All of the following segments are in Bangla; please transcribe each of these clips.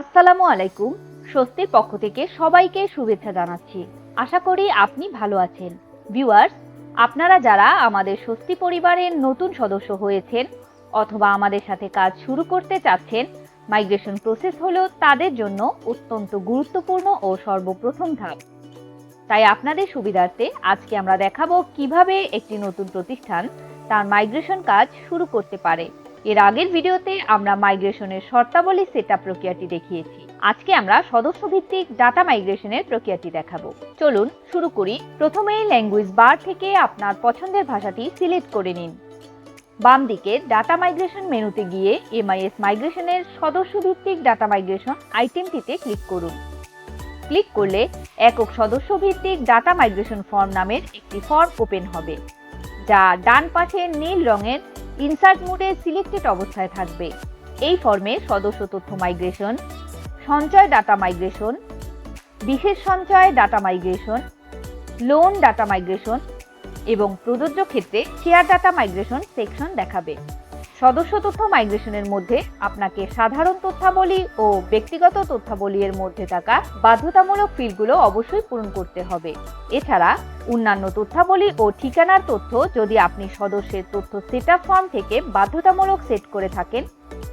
আসসালামু আলাইকুম। স্বস্তির পক্ষ থেকে সবাইকে শুভেচ্ছা জানাচ্ছি। আশা করি আপনি ভালো আছেন। ভিউয়ার্স, আপনারা যারা আমাদের স্বস্তি পরিবারের নতুন সদস্য হয়েছেন অথবা আমাদের সাথে কাজ শুরু করতে চাচ্ছেন, মাইগ্রেশন প্রসেস হলো তাদের জন্য অত্যন্ত গুরুত্বপূর্ণ ও সর্বপ্রথম ধাপ। তাই আপনাদের সুবিধার্থে আজকে আমরা দেখাবো কীভাবে একটি নতুন প্রতিষ্ঠান তার মাইগ্রেশন কাজ শুরু করতে পারে। এর আগের ভিডিওতে আমরা মাইগ্রেশনের শর্তাবলী সেটআপ প্রক্রিয়াটি দেখিয়েছি। আজকে আমরা সদস্য ভিত্তিক ডাটা মাইগ্রেশনের প্রক্রিয়াটি দেখাবো। চলুন শুরু করি। প্রথমে ল্যাঙ্গুয়েজ বার থেকে আপনার পছন্দের ভাষাটি সিলেক্ট করে নিন। বাম দিকে ডাটা মাইগ্রেশন মেনুতে গিয়ে এমআইএস মাইগ্রেশনের সদস্য ভিত্তিক ডাটা মাইগ্রেশন আইটেমটিতে ক্লিক করুন। ক্লিক করলে একক সদস্য ভিত্তিক ডাটা মাইগ্রেশন ফর্ম নামের একটি ফর্ম ওপেন হবে, যা ডান পাশে নীল রঙের ইনসার্ট মোডে সিলেক্টেড অবস্থায় থাকবে। এই ফর্মে সদস্য তথ্য মাইগ্রেশন, সঞ্চয় ডাটা মাইগ্রেশন, বিশেষ সঞ্চয় data migration, loan data migration এবং প্রযোজ্য ক্ষেত্রে শেয়ার ডাটা মাইগ্রেশন সেকশন দেখাবে। সদস্য তথ্য মাইগ্রেশনের মধ্যে আপনাকে সাধারণ তথ্যাবলী ও ব্যক্তিগত তথ্যাবলী এর মধ্যে থাকা বাধ্যতামূলক ফিল্ডগুলো অবশ্যই পূরণ করতে হবে। এছাড়া, অন্যান্য তথ্যাবলী ও ঠিকানার তথ্য যদি আপনি সদস্যের তথ্য সেটআপ ফর্ম থেকে বাধ্যতামূলক সেট করে থাকেন,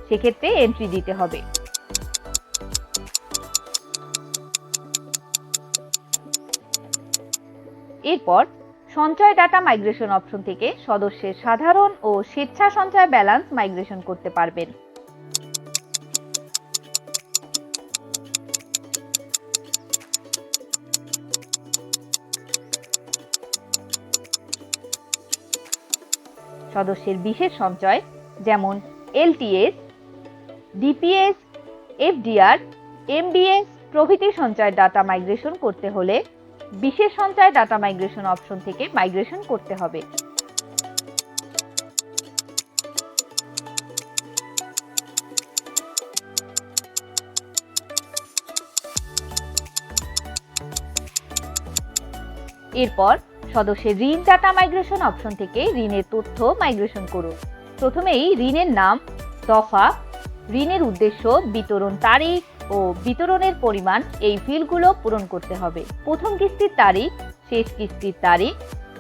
সেক্ষেত্রে এন্ট্রি দিতে হবে। এরপর সঞ্চয় ডাটা মাইগ্রেশন অপশন থেকে সদস্যের সাধারণ ও স্বেচ্ছা সঞ্চয় ব্যালেন্স মাইগ্রেশন করতে পারবেন। সদস্যের বিশেষ সঞ্চয় যেমন এলটিএস, ডিপিএস, এফডিআর, এমবিএস প্রভৃতি সঞ্চয় ডাটা মাইগ্রেশন করতে হলে বিশেষ সঞ্চয় ডাটা মাইগ্রেশন অপশন থেকে মাইগ্রেশন করতে হবে। এরপর সদস্যের ঋণ ডাটা মাইগ্রেশন অপশন থেকে ঋণের তথ্য মাইগ্রেশন করুন। প্রথমেই ঋণের নাম, দফা, ঋণের উদ্দেশ্য, বিতরণ তারিখ ও বিতরণের পরিমাণ এই ফিল্ডগুলো পূরণ করতে হবে। প্রথম কিস্তির তারিখ, শেষ কিস্তির তারিখ,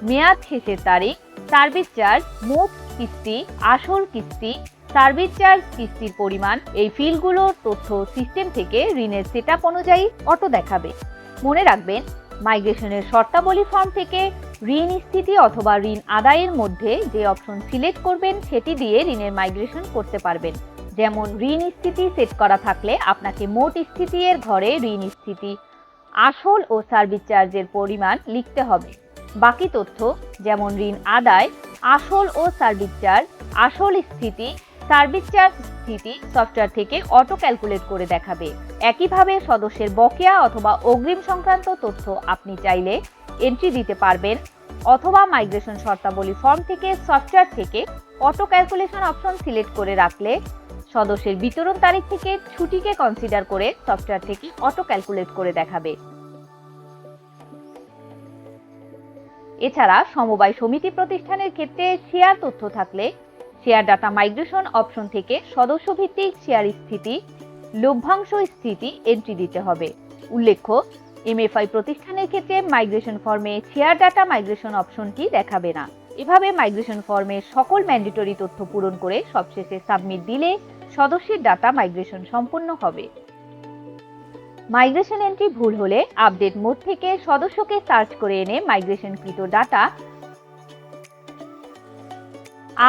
মেয়াদ শেষের তারিখ সার্ভিস চার্জ মোট কিস্তি, আসল কিস্তি সার্ভিস চার্জ কিস্তির পরিমাণ, এই ফিল্ডগুলোর তথ্য সিস্টেম থেকে ঋণের সেটআপ অনুযায়ী অটো দেখাবে। মনে রাখবেন মাইগ্রেশনের শর্তাবলী ফর্ম থেকে ঋণ স্থিতি অথবা ঋণ আদায়ের মধ্যে যে অপশন সিলেক্ট করবেন, সেটি দিয়ে ঋণের মাইগ্রেশন করতে পারবেন। যেমন ঋণ স্থিতি সেট করা থাকলে আপনাকে মোট স্থিতি এর ঘরে ঋণ স্থিতি, আসল ও সার্ভিস চার্জের পরিমাণ লিখতে হবে। বাকি তথ্য যেমন ঋণ আদায়, আসল ও সার্ভিস চার্জ আসল স্থিতি সার্ভিস চার্জ স্থিতি সফটওয়্যার থেকে অটো ক্যালকুলেট করে দেখাবে। একইভাবে সদস্যের বকেয়া অথবা অগ্রিম সংক্রান্ত তথ্য আপনি চাইলে এন্ট্রি দিতে পারবেন অথবা মাইগ্রেশন শর্তাবলী ফর্ম থেকে সফটওয়্যার থেকে অটো ক্যালকুলেশন অপশন সিলেক্ট করে রাখলে সদস্যের বিতরণ তারিখ থেকে ছুটিকে কনসিডার করে সফটওয়্যার থেকে অটো ক্যালকুলেট করে দেখাবে। এছাড়া সমবায় সমিতি প্রতিষ্ঠানের ক্ষেত্রে শেয়ার তথ্য থাকলে শেয়ার ডাটা মাইগ্রেশন অপশন থেকে সদস্য ভিত্তিক শেয়ার স্থিতি, লভ্যাংশ স্থিতি এন্ট্রি দিতে হবে। উল্লেখ্য এমএফআই প্রতিষ্ঠানের ক্ষেত্রে মাইগ্রেশন ফর্মে শেয়ার ডাটা মাইগ্রেশন অপশনটি দেখাবে না। এভাবে মাইগ্রেশন ফর্মে সকল ম্যান্ডেটরি তথ্য পূরণ করে সবশেষে সাবমিট দিলে সদস্যের ডাটা মাইগ্রেশন সম্পূর্ণ হবে। মাইগ্রেশন এন্ট্রি ভুল হলে আপডেট মোড থেকে সদস্যকে সার্চ করে এনে মাইগ্রেশনকৃত ডাটা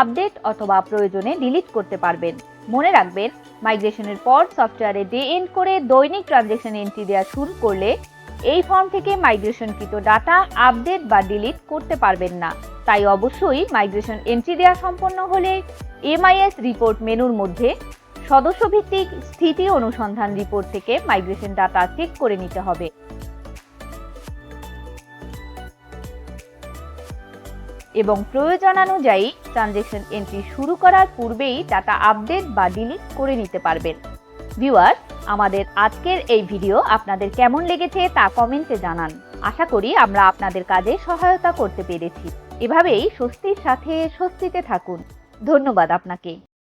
আপডেট অথবা প্রয়োজনে ডিলিট করতে পারবেন। মনে রাখবেন মাইগ্রেশনের পর সফটওয়্যারে ডে এন্ড করে দৈনিক ট্রানজেকশন এন্ট্রি দেওয়া শুরু করলে এই ফর্ম থেকে মাইগ্রেশনকৃত ডাটা আপডেট বা ডিলিট করতে পারবেন না। তাই অবশ্যই মাইগ্রেশন এন্ট্রি দেওয়া সম্পন্ন হলে এমআইএস রিপোর্ট মেনুর মধ্যে সদস্য ভিত্তিক স্থিতি অনুসন্ধান রিপোর্ট থেকে মাইগ্রেশন ডাটা চেক করে নিতে হবে। এবং প্রয়োজনানুযায়ী ট্রানজেকশন এন্ট্রি শুরু করার পূর্বেই ডাটা আপডেট বা ডিলিট করে নিতে পারবেন। ভিউয়ার আমাদের আজকের এই ভিডিও আপনাদের কেমন লেগেছে তা কমেন্টে জানান। আশা করি আমরা আপনাদের কাজে সহায়তা করতে পেরেছি। এভাবেই স্বস্তির সাথে স্বস্তিতে থাকুন। ধন্যবাদ আপনাকে।